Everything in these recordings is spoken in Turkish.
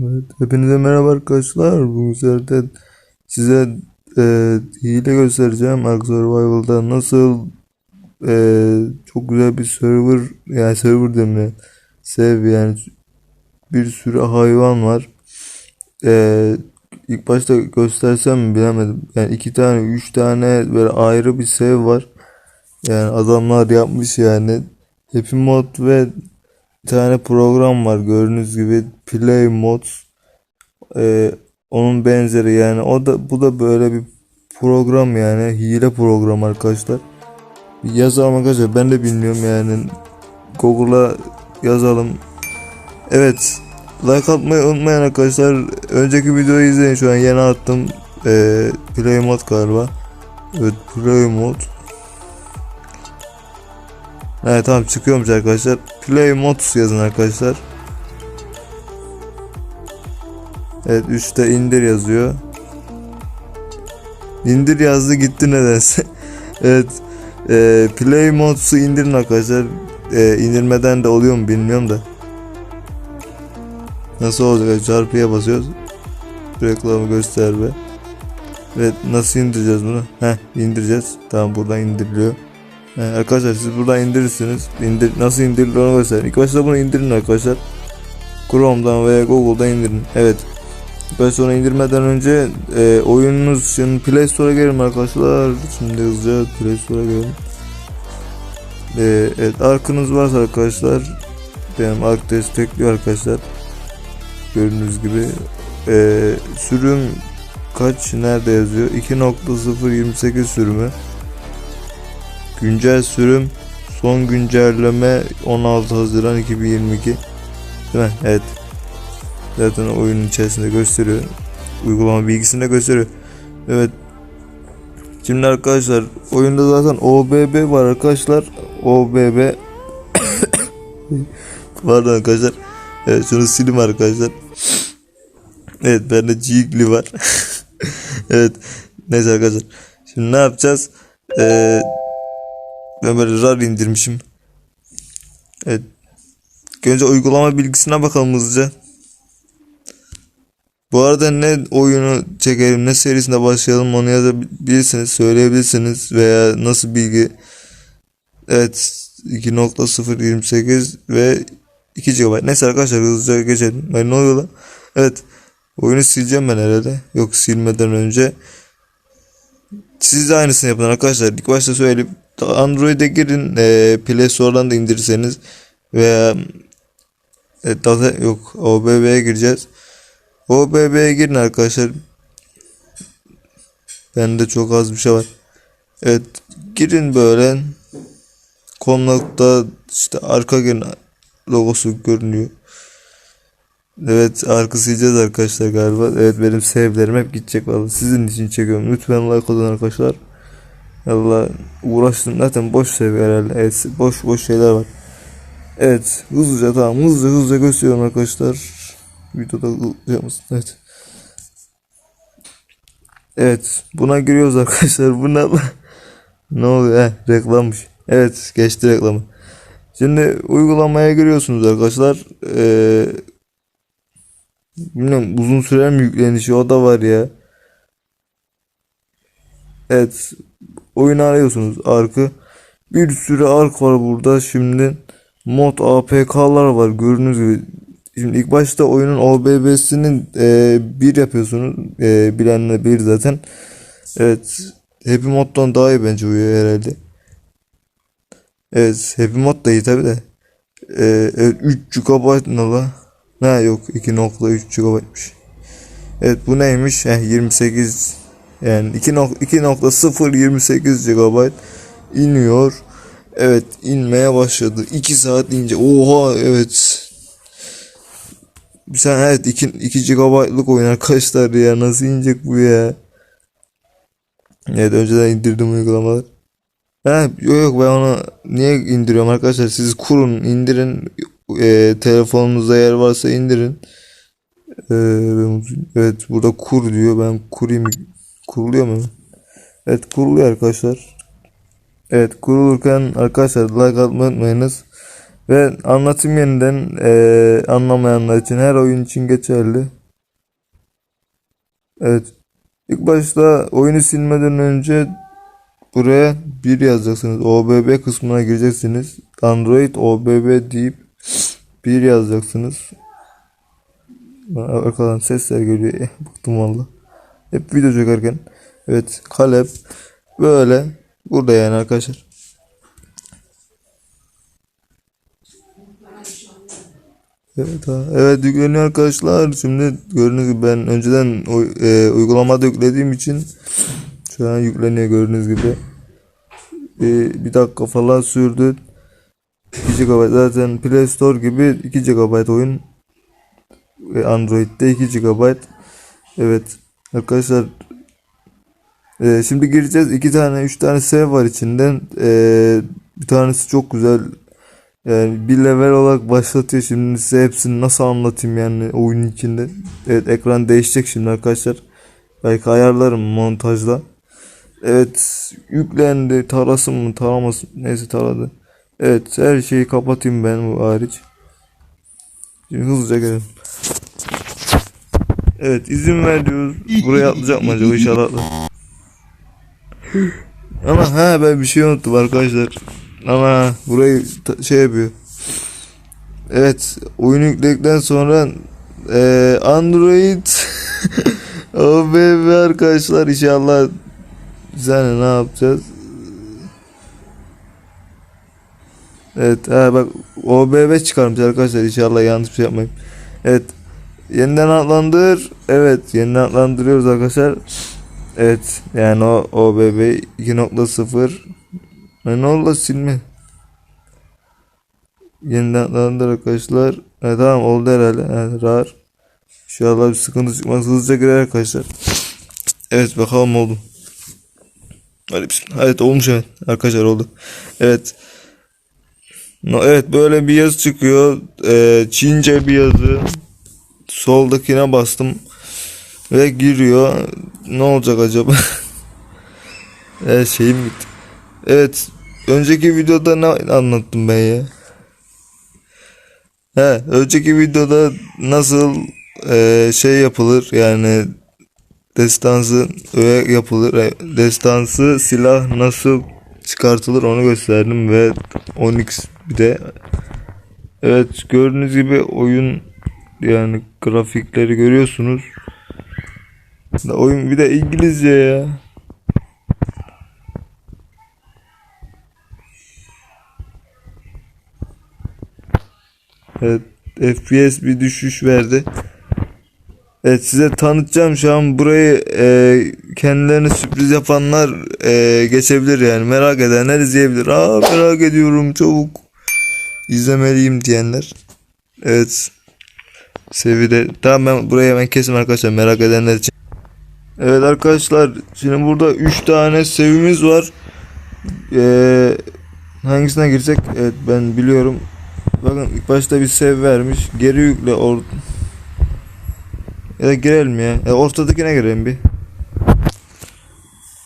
Evet, hepinize merhaba arkadaşlar. Bu sefer size e, hile göstereceğim. Ark Survival'da nasıl e, çok güzel bir server yani server demiyor. Sev yani bir sürü hayvan var. E, ilk başta göstersem mi bilemedim. Yani iki tane, üç tane böyle ayrı bir sev var. Yani adamlar yapmış yani. Happy Mod ve bir tane program var gördüğünüz gibi Play Mods. Ee, onun benzeri yani. O da bu da böyle bir program yani. Hile program arkadaşlar. Yazalım arkadaşlar. Ben de bilmiyorum yani. Google'a yazalım. Evet. Like atmayı unutmayın arkadaşlar. Önceki videoyu izleyin. Şu an yeni attım. Ee, Play Mod galiba. Evet Play Mod Evet tamam çıkıyormuş arkadaşlar. Play Mods yazın arkadaşlar. Evet üstte indir yazıyor. İndir yazdı gitti nedense. evet. E, Play Mods'u indirin arkadaşlar. E, indirmeden de oluyor mu bilmiyorum da. Nasıl olacak? Çarpıya basıyoruz. Reklamı göster be. Evet nasıl indireceğiz bunu? Heh indireceğiz. Tamam buradan indiriliyor. He, arkadaşlar siz buradan indirirsiniz. İndir, nasıl indirilir onu göstereyim. İlk başta bunu indirin arkadaşlar. Chrome'dan veya Google'dan indirin. Evet. Ben sonra indirmeden önce e, oyununuz şimdi Play Store'a gelin arkadaşlar. Şimdi hızlıca Play Store'a gelin. E, evet Ark'ınız varsa arkadaşlar benim Ark destekliyor arkadaşlar. Gördüğünüz gibi e, sürüm kaç nerede yazıyor? 2.028 sürümü. Güncel sürüm son güncelleme 16 Haziran 2022 Değil mi? Evet. Zaten oyunun içerisinde gösteriyor. Uygulama bilgisinde gösteriyor. Evet. Şimdi arkadaşlar oyunda zaten OBB var arkadaşlar. OBB var arkadaşlar. Evet şunu sileyim arkadaşlar. Evet bende Gigli var. evet. Neyse arkadaşlar. Şimdi ne yapacağız? Eee ben böyle rar indirmişim. Evet. Önce uygulama bilgisine bakalım hızlıca. Bu arada ne oyunu çekelim ne serisine başlayalım onu yazabilirsiniz söyleyebilirsiniz veya nasıl bilgi. Evet 2.028 ve 2 GB Neyse arkadaşlar hızlıca geçelim. Ben ne oluyor lan? Evet oyunu sileceğim ben herhalde. Yok silmeden önce. Siz de aynısını yapın arkadaşlar. İlk başta söyleyeyim Android'e girin e, Play Store'dan da indirirseniz veya e, data yok OBB'ye gireceğiz. OBB'ye girin arkadaşlar. Bende çok az bir şey var. Evet girin böyle Komnokta işte arka girin logosu görünüyor. Evet arka sileceğiz arkadaşlar galiba. Evet benim sevgilerim hep gidecek vallahi. Sizin için çekiyorum. Lütfen like atın arkadaşlar. Allah uğraştım zaten boş seviye herhalde. Evet boş boş şeyler var. Evet hızlıca tamam hızlıca hızlıca gösteriyorum arkadaşlar. Videoda yapmasın evet. Evet buna giriyoruz arkadaşlar. Bu ne Ne oluyor? Heh, reklammış. Evet geçti reklamı. Şimdi uygulamaya giriyorsunuz arkadaşlar. Ee, bilmiyorum uzun süren yüklenişi o da var ya. Evet oyunu arıyorsunuz arkı. Bir sürü ark var burada şimdi. Mod APK'lar var gördüğünüz gibi. Şimdi ilk başta oyunun OBB'sinin e, bir yapıyorsunuz. E, bilenler bir zaten. Evet. Happy Mod'dan daha iyi bence uyuyor herhalde. Evet. Happy Mod da iyi tabi de. E, evet 3 GB ne la? Ne yok 2.3 GB'mış. Evet bu neymiş? Heh, 28 yani 2.028 GB iniyor. Evet inmeye başladı. 2 saat ince. Oha evet. Sen evet 2, 2 GB'lık oyun arkadaşlar ya. Nasıl inecek bu ya? Evet önceden indirdim uygulamalar. Ha, yok yok ben onu niye indiriyorum arkadaşlar siz kurun indirin e, telefonunuzda yer varsa indirin. E, evet burada kur diyor ben kurayım Kuruluyor mu? Evet kuruluyor arkadaşlar. Evet kurulurken arkadaşlar like atmayı unutmayınız. Ve anlatım yeniden eee, anlamayanlar için her oyun için geçerli. Evet. İlk başta oyunu silmeden önce buraya 1 yazacaksınız. OBB kısmına gireceksiniz. Android OBB deyip 1 yazacaksınız. Arkadan sesler geliyor. Eh, bıktım valla. Hep video çekerken. Evet. Kalep. Böyle. Burada yani arkadaşlar. Evet, ha. evet yükleniyor arkadaşlar. Şimdi gördüğünüz gibi ben önceden e, uygulamada yüklediğim için şu an yükleniyor gördüğünüz gibi. Bir, bir dakika falan sürdü. 2 GB zaten Play Store gibi 2 GB oyun Android'de 2 GB. Evet arkadaşlar e, şimdi gireceğiz. 2 tane 3 tane save var içinden. E, bir tanesi çok güzel. Yani bir level olarak başlatıyor. Şimdi size hepsini nasıl anlatayım yani oyunun içinde. Evet ekran değişecek şimdi arkadaşlar. Belki ayarlarım montajla. Evet yüklendi. Tarasın mı taramasın neyse taradı. Evet her şeyi kapatayım ben bu hariç. Şimdi hızlıca gelelim. Evet izin ver diyoruz. Buraya atlayacak mı acaba inşallah atlar. Ama ha ben bir şey unuttum arkadaşlar. Ama burayı şey yapıyor. Evet oyunu yükledikten sonra eee, Android OBB arkadaşlar inşallah hani ne yapacağız? Evet ha bak OBB çıkarmış arkadaşlar inşallah yanlış bir şey yapmayayım. Evet yeniden adlandır. Evet yeniden adlandırıyoruz arkadaşlar. Evet yani o OBB 2.0 ne oldu silme. Yeniden adlandır arkadaşlar. Evet tamam oldu herhalde. Evet rar. İnşallah bir sıkıntı çıkmaz. Hızlıca girer arkadaşlar. Evet bakalım oldu. Hadi bismillah. Evet olmuş evet. Arkadaşlar oldu. Evet. No, evet böyle bir yazı çıkıyor. Ee, Çince bir yazı. Soldakine bastım. Ve giriyor. Ne olacak acaba? Her şeyim gitti. Evet. Önceki videoda ne anlattım ben ya? He, önceki videoda nasıl e, şey yapılır yani destansı öğe yapılır. e, Destansı silah nasıl çıkartılır onu gösterdim ve 10x bir de evet gördüğünüz gibi oyun yani grafikleri görüyorsunuz. Da oyun bir de İngilizce ya. Evet FPS bir düşüş verdi. Evet size tanıtacağım şu an burayı e, kendilerine sürpriz yapanlar e, geçebilir yani merak edenler izleyebilir. Aa merak ediyorum çabuk izlemeliyim diyenler. Evet seviyede. Tamam ben burayı hemen kesim arkadaşlar merak edenler için. Evet arkadaşlar şimdi burada 3 tane sevimiz var. Ee, hangisine girsek? Evet ben biliyorum. Bakın ilk başta bir sev vermiş. Geri yükle or ya da girelim ya. E, ortadakine girelim bir.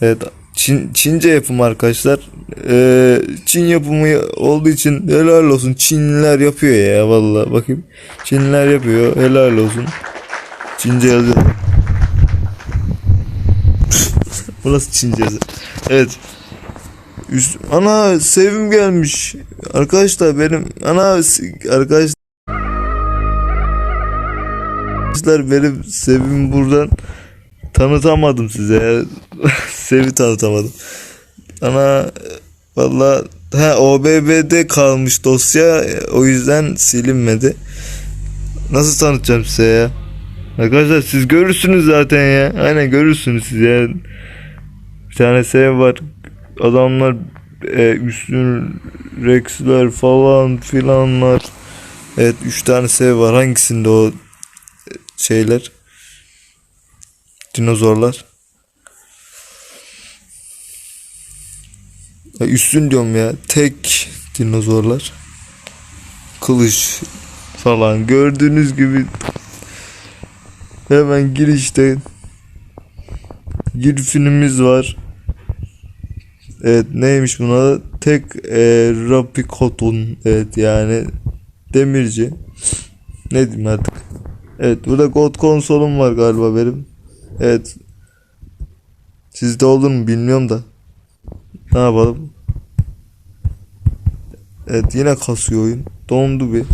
Evet Çin, Çince yapım arkadaşlar. Ee, Çin yapımı olduğu için helal olsun. Çinliler yapıyor ya vallahi bakayım. Çinliler yapıyor. Helal olsun. Çince yazıyor. Bu nasıl Çince yazı? Evet. Üst, ana sevim gelmiş. Arkadaşlar benim ana s- arkadaşlar benim sevim buradan tanıtamadım size. Sevi tanıtamadım. Ana valla ha OBB'de kalmış dosya o yüzden silinmedi. Nasıl tanıtacağım size ya? Arkadaşlar siz görürsünüz zaten ya. Aynen görürsünüz siz ya. Bir tane sev var. Adamlar e, üstün Rex'ler falan filanlar. Evet 3 tane sev var. Hangisinde o e, şeyler? Dinozorlar. Ya üstün diyorum ya. Tek dinozorlar. Kılıç falan. Gördüğünüz gibi hemen girişte Gülfinimiz var. Evet neymiş buna? tek e, Rapikotun evet yani demirci. Ne diyeyim artık. Evet burada God konsolum var galiba benim. Evet. Sizde olur mu bilmiyorum da. Ne yapalım? Evet yine kasıyor oyun. Dondu bir.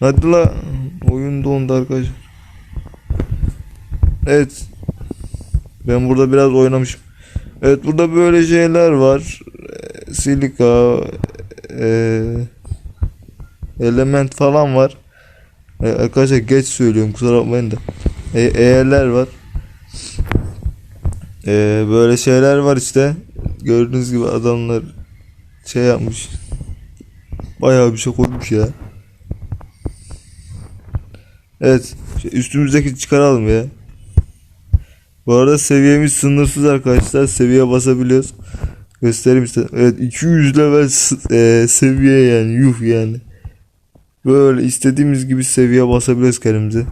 Hadi la. Oyun dondu arkadaşlar. Evet. Ben burada biraz oynamışım. Evet burada böyle şeyler var. Ee, Silika ee, element falan var. Ee, arkadaşlar geç söylüyorum kusura bakmayın da. E, eğerler var. Ee, böyle şeyler var işte. Gördüğünüz gibi adamlar şey yapmış. Bayağı bir şey koymuş ya. Evet. şey, Üstümüzdeki çıkaralım ya. Bu arada seviyemiz sınırsız arkadaşlar. Seviye basabiliyoruz. Göstereyim size. Evet 200 level e, seviye yani. Yuh yani. Böyle istediğimiz gibi seviye basabiliyoruz kendimize.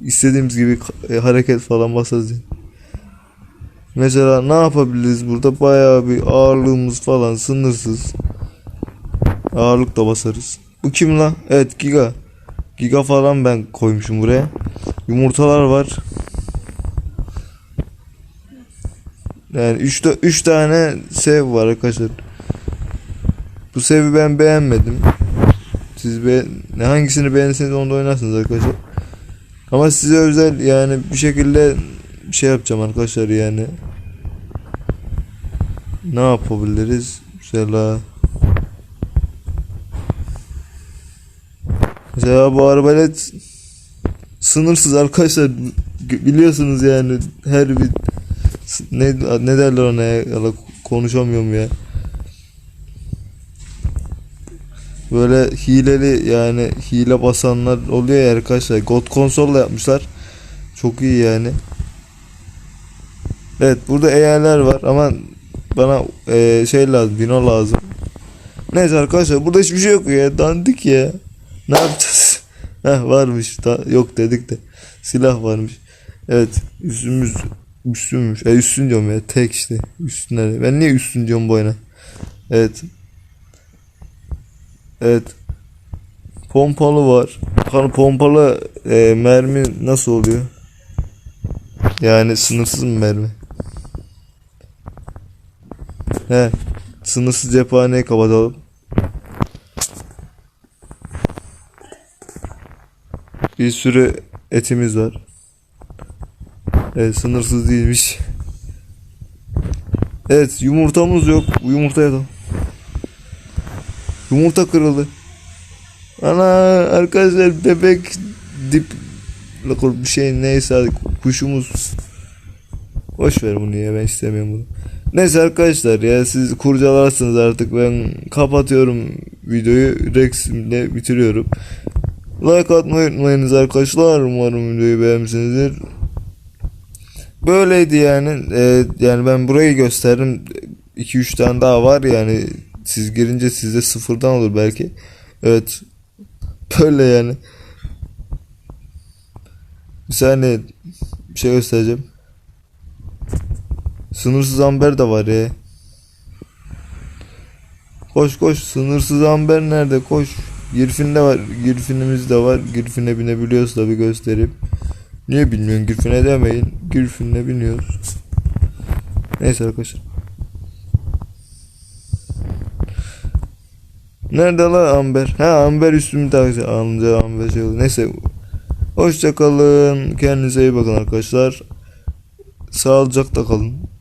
İstediğimiz gibi e, hareket falan basarız. yani. Mesela ne yapabiliriz burada? Bayağı bir ağırlığımız falan sınırsız. Ağırlık da basarız. Bu kim lan? Evet Giga. Giga falan ben koymuşum buraya. Yumurtalar var. Yani 3 3 tane sev var arkadaşlar. Bu sevi ben beğenmedim. Siz be ne hangisini beğenirseniz onu da oynarsınız arkadaşlar. Ama size özel yani bir şekilde şey yapacağım arkadaşlar yani. Ne yapabiliriz? Mesela Mesela bu arbalet sınırsız arkadaşlar biliyorsunuz yani her bir ne ne derler ona ya konuşamıyorum ya. Böyle hileli yani hile basanlar oluyor ya arkadaşlar. God konsolla yapmışlar. Çok iyi yani. Evet burada eğerler var ama bana eee, şey lazım, bino lazım. Neyse arkadaşlar burada hiçbir şey yok ya. Dandik ya. Ne yapacağız? Heh varmış. Da, yok dedik de. Silah varmış. Evet üstümüz üstünmüş. E üstün diyorum ya. Tek işte. Üstün nerede? Ben niye üstün diyorum bu oyuna? Evet. Evet. Pompalı var. Bakalım pompalı e, mermi nasıl oluyor? Yani sınırsız mı mermi? He. Sınırsız cephaneyi kapatalım. Bir sürü etimiz var. Evet sınırsız değilmiş. Evet yumurtamız yok. Bu yumurtaya da. Yumurta kırıldı. Ana arkadaşlar bebek dip bir şey neyse kuşumuz. Boş ver bunu ya ben istemiyorum bunu. Neyse arkadaşlar ya siz kurcalarsınız artık ben kapatıyorum videoyu Rex'imle bitiriyorum. Like atmayı unutmayınız arkadaşlar. Umarım videoyu beğenmişsinizdir. Böyleydi yani. Ee, yani ben burayı gösterdim. 2-3 tane daha var yani. Siz girince sizde sıfırdan olur belki. Evet. Böyle yani. Bir saniye bir şey göstereceğim. Sınırsız amber de var ya. Koş koş sınırsız amber nerede koş. Girfin'de var. Girfin'imiz de var. Girfin'e binebiliyoruz tabi göstereyim. Niye bilmiyorum Girfin'e demeyin. Girfin'e biniyoruz. Neyse arkadaşlar. Nerede la Amber? Ha Amber üstümü takacak. Anlayacak Amber şey oldu. Neyse. Hoşça kalın. Kendinize iyi bakın arkadaşlar. Sağlıcakla kalın.